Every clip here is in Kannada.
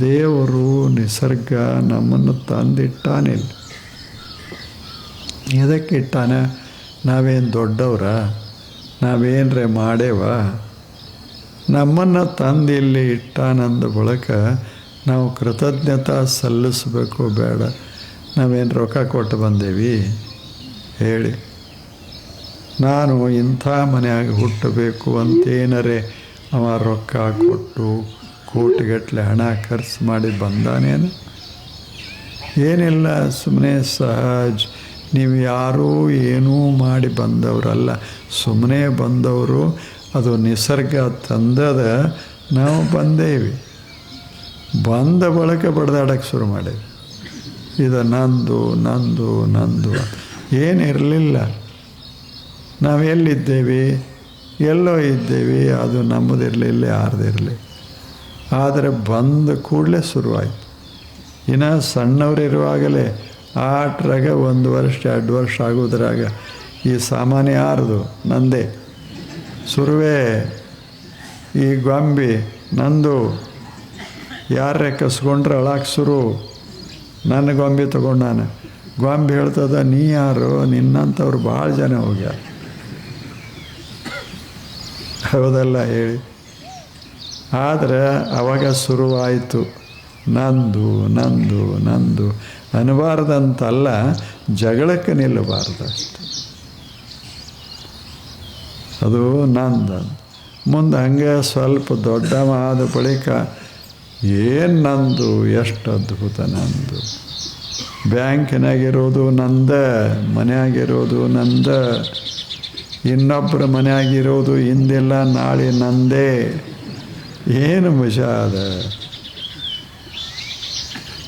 ದೇವರು ನಿಸರ್ಗ ನಮ್ಮನ್ನು ತಂದಿಟ್ಟಾನೆ ಎದಕ್ಕೆ ಇಟ್ಟಾನೆ? ನಾವೇನು ದೊಡ್ಡವ್ರ? ನಾವೇನ್ರೆ ಮಾಡೇವ ನಮ್ಮನ್ನು ತಂದು ಇಲ್ಲಿ ಇಟ್ಟಾನಂದ ಬಳಕ ನಾವು ಕೃತಜ್ಞತಾ ಸಲ್ಲಿಸಬೇಕು ಬೇಡ. ನಾವೇನು ರೊಕ್ಕ ಕೊಟ್ಟು ಬಂದೇವಿ? ಹೇಳಿ. ನಾನು ಇಂಥ ಮನೆಯಾಗಿ ಹುಟ್ಟಬೇಕು ಅಂತೇನರೆ ಅವ ರೊಕ್ಕ ಕೊಟ್ಟು ಕೋಟಿಗಟ್ಟಲೆ ಹಣ ಖರ್ಚು ಮಾಡಿ ಬಂದಾನೇನು? ಏನಿಲ್ಲ ಸುಮ್ಮನೆ ಸಹಜ. ನೀವು ಯಾರೂ ಏನೂ ಮಾಡಿ ಬಂದವರಲ್ಲ. ಸುಮ್ಮನೆ ಬಂದವರು ಅದು ನಿಸರ್ಗ ತಂದದ ನಾವು ಬಂದೇವಿ. ಬಂದ ಬಳಿಕ ಬಡ್ದಾಡಕ್ಕೆ ಶುರು ಮಾಡೇವಿ ಇದು ನಂದು ನಂದು ನಂದು ಏನಿರಲಿಲ್ಲ ನಾವು ಎಲ್ಲಿದ್ದೇವೆ ಎಲ್ಲೋ ಇದ್ದೇವೆ, ಅದು ನಮ್ಮದಿರಲಿಲ್ಲ ಯಾರ್ದಿರಲಿ ಆದರೆ ಬಂದ ಕೂಡಲೇ ಶುರುವಾಯಿತು. ಇನ್ನು ಸಣ್ಣವರಿರುವಾಗಲೇ ಆಟ್ರಾಗ ಒಂದು ವರ್ಷ, ಎರಡು ವರ್ಷ ಆಗೋದ್ರಾಗ ಈ ಸಾಮಾನ್ಯ ಯಾರ್ದು? ನಂದೇ. ಸುರುವೆ ಈ ಗೊಂಬಿ, ನಂದು. ಯಾರೇ ಕಸ್ಕೊಂಡ್ರೆ ಅಳಾಕ್ ಶುರು? ನನ್ನ ಗೊಂಬೆ ತಗೊಂಡು ನಾನು. ಗೊಂಬೆ ಹೇಳ್ತದ, ನೀ ಯಾರು? ನಿನ್ನಂಥವ್ರು ಭಾಳ ಜನ ಹೋಗ್ಯಾರ. ಹೌದಲ್ಲ ಹೇಳಿ. ಆದರೆ ಅವಾಗ ಶುರುವಾಯಿತು, ನಂದು ನಂದು ನಂದು, ಅನ್ಬಾರ್ದಂತಲ್ಲ, ಜಗಳಕ್ಕೆ ನಿಲ್ಲಬಾರ್ದು ಅಷ್ಟೆ. ಅದು ನಂದು ಮುಂದೆ ಹಂಗೆ ಸ್ವಲ್ಪ ದೊಡ್ಡ ಆದ ಬಳಿಕ, ಏನು ನಂದು, ಎಷ್ಟು ಅದ್ಭುತ ನಂದು. ಬ್ಯಾಂಕಿನಾಗಿರೋದು ನಂದ, ಮನೆಯಾಗಿರೋದು ನಂದ. ಇನ್ನೊಬ್ಬರ ಮನೆಯಾಗಿರೋದು ಹಿಂದೆಲ್ಲ ನಾಳೆ ನಂದೇ. ಏನು ಮಜಾ ಅದ?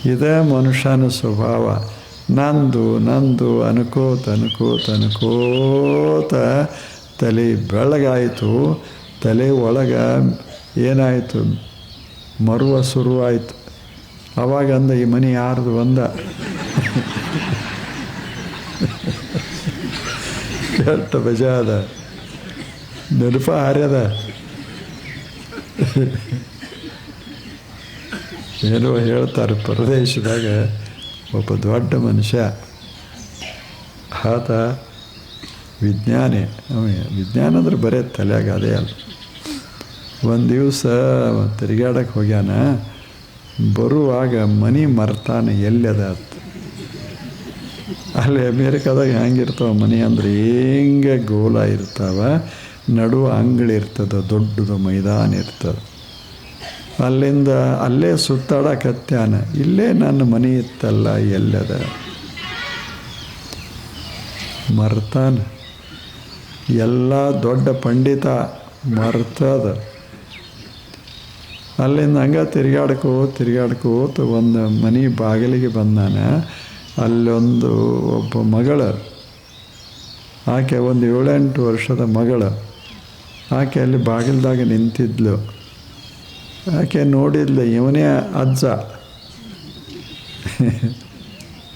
ಇದೇ ಮನುಷ್ಯನ ಸ್ವಭಾವ. ನಂದು ನಂದು, ಅನ್ಕೋತ ಅನ್ಕೋತ ಅನ್ಕೋತ. ತಲೆ ಬೆಳಗಾಯಿತು ತಲೆ ಒಳಗೆ ಏನಾಯಿತು? ಮರುವ ಶುರುವಾಯಿತು. ಅವಾಗ ಅಂದ, ಈ ಮನೆ ಯಾರ್ದು? ಬಂದ ಕೆಟ್ಟ ಬಜಾದ ನೆನಪ ಹಾರ್ಯದ. ಏನೋ ಹೇಳ್ತಾರೆ ಪ್ರದೇಶದಾಗ ಒಬ್ಬ ದೊಡ್ಡ ಮನುಷ್ಯ. ಆತ ವಿಜ್ಞಾನಿ. ವಿಜ್ಞಾನ ಅಂದ್ರೆ ಬರೇ ತಲೆಯಾಗ ಅದೇ ಅಲ್ಲ. ಒಂದು ದಿವಸ ತಿರುಗಾಡಕ್ಕೆ ಹೋಗ್ಯಾನ. ಬರುವಾಗ ಮನಿ ಮರ್ತಾನೆ ಎಲ್ಲದ ಅಲ್ಲಿ ಅಮೇರಿಕಾದಾಗ ಹೆಂಗಿರ್ತಾವ ಮನೆ ಅಂದ್ರೆ ಹಿಂಗೆ ಗೋಲ ಇರ್ತಾವ. ನಡುವ ಅಂಗಡಿ ಇರ್ತದೆ ದೊಡ್ಡದು ಮೈದಾನ ಇರ್ತದೆ ಅಲ್ಲಿಂದ ಅಲ್ಲೇ ಸುತ್ತಾಡಕತ್ಯಾನ ಇಲ್ಲೇ ನನ್ನ ಮನೆ ಇತ್ತಲ್ಲ, ಎಲ್ಲದ? ಮರ್ತಾನ. ಎಲ್ಲ ದೊಡ್ಡ ಪಂಡಿತ ಮರ್ತದ. ಅಲ್ಲಿಂದ ಹಂಗೆ ತಿರ್ಗಾಡ್ಕೋ ತಿರುಗಾಡ್ಕೋತ ಒಂದು ಮನೆ ಬಾಗಿಲಿಗೆ ಬಂದಾನ. ಅಲ್ಲೊಂದು ಒಬ್ಬ ಮಗಳ. ಆಕೆ ಒಂದು ಏಳೆಂಟು ವರ್ಷದ ಮಗಳು. ಆಕೆ ಅಲ್ಲಿ ಬಾಗಿಲ್ದಾಗ ನಿಂತಿದ್ಲು. ಆಕೆ ನೋಡಿದ್ಲು, ಇವನೇ ಅಜ್ಜ.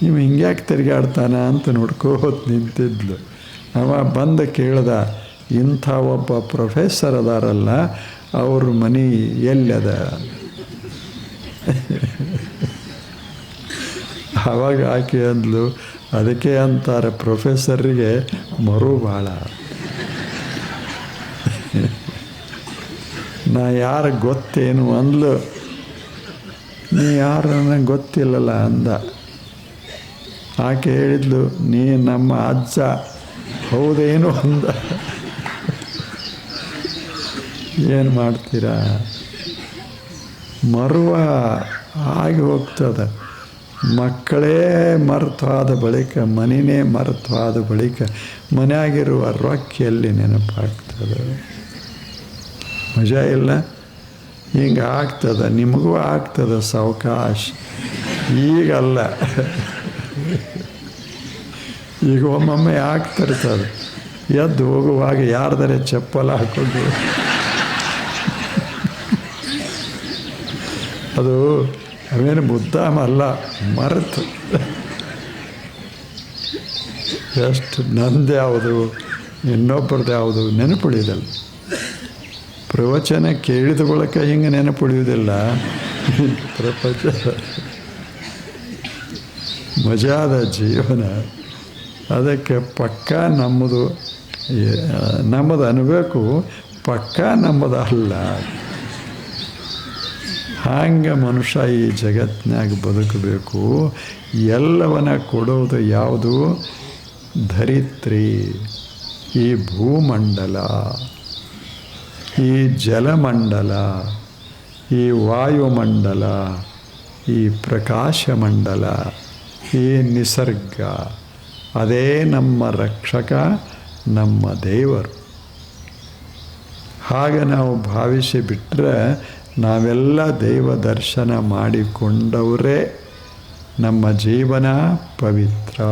ಇವ ಹಿಂಗ್ಯಾಕೆ ತಿರುಗಾಡ್ತಾನ? ಅಂತ ನೋಡ್ಕೋತ್ ನಿಂತಿದ್ಲು. ಅವ ಬಂದು ಕೇಳ್ದ, ಇಂಥ ಒಬ್ಬ ಪ್ರೊಫೆಸರ್ ಅದಾರಲ್ಲ, ಅವ್ರ ಮನೆ ಎಲ್ಲದ ಆವಾಗ ಆಕೆ ಅಂದ್ಲು, ಅದಕ್ಕೆ ಅಂತಾರೆ ಪ್ರೊಫೆಸರಿಗೆ ಮರು ಭಾಳ ನಾ ಯಾರು ಗೊತ್ತೇನು ಅಂದ್ಲು. ನೀ ಯಾರು ನನಗೆ ಗೊತ್ತಿಲ್ಲಲ್ಲ ಅಂದ. ಆಕೆ ಹೇಳಿದ್ಲು, ನೀ ನಮ್ಮ ಅಜ್ಜ. ಹೌದೇನು? ಅಂದ. ಏನು ಮಾಡ್ತೀರಾ? ಮರುವ ಆಗಿ ಹೋಗ್ತದೆ. ಮಕ್ಕಳೇ ಮರ್ತವಾದ ಬಳಿಕ ಮನೆಯೇ ಮರ್ತವಾದ ಬಳಿಕ, ಮನೆಯಾಗಿರುವ ರೊಕ್ಕ ಎಲ್ಲಿ ನೆನಪಾಗ್ತದೆ. ಮಜಾ ಇಲ್ಲ? ಹಿಂಗೆ ಆಗ್ತದೆ, ನಿಮಗೂ ಆಗ್ತದೆ ಸಾವಕಾಶ. ಈಗಲ್ಲ. ಈಗ ಒಮ್ಮೊಮ್ಮೆ ಆಗ್ತಿರ್ತದೆ. ಎದ್ದು ಹೋಗುವಾಗ ಯಾರ್ದರೆ ಚಪ್ಪಲ ಹಾಕೊಂಡು. ಅದು ಅವೇನು ಮುದ್ದಾಮ ಅಲ್ಲ, ಮರೆತು. ಎಷ್ಟು ನಂದು ಯಾವುದು ಇನ್ನೊಬ್ಬರದ್ದು ಯಾವುದು ನೆನಪುಳಿದಲ್ಲ. ಪ್ರವಚನ ಕೇಳಿದುಕೊಳ್ಳೋಕೆ ಹಿಂಗೆ ನೆನಪು ನೆನಪುಳಿಯುವುದಿಲ್ಲ. ಪ್ರಪಂಚ ಮಜಾದ ಜೀವನ. ಅದಕ್ಕೆ ಪಕ್ಕ ನಮ್ಮದು ನಮ್ಮದು ಅನ್ಬೇಕು, ಪಕ್ಕ ನಮ್ಮದು ಅಲ್ಲ. ಹಾಂಗೆ ಮನುಷ್ಯ ಈ ಜಗತ್ತಿನಾಗ ಬದುಕಬೇಕು. ಎಲ್ಲವನ್ನ ಕೊಡೋದು ಯಾವುದು? ಧರಿತ್ರಿ. ಈ ಭೂಮಂಡಲ. ಈ ಜಲಮಂಡಲ, ಈ ವಾಯುಮಂಡಲ, ಈ ಪ್ರಕಾಶಮಂಡಲ, ಈ ನಿಸರ್ಗ, ಅದೇ ನಮ್ಮ ರಕ್ಷಕ, ನಮ್ಮ ದೇವರು. ಹಾಗೆ ನಾವು ಭಾವಿಸಿ ಬಿಟ್ಟರೆ ನಾವೆಲ್ಲ ದೈವ ದರ್ಶನ ಮಾಡಿಕೊಂಡವರೇ ನಮ್ಮ ಜೀವನ ಪವಿತ್ರ.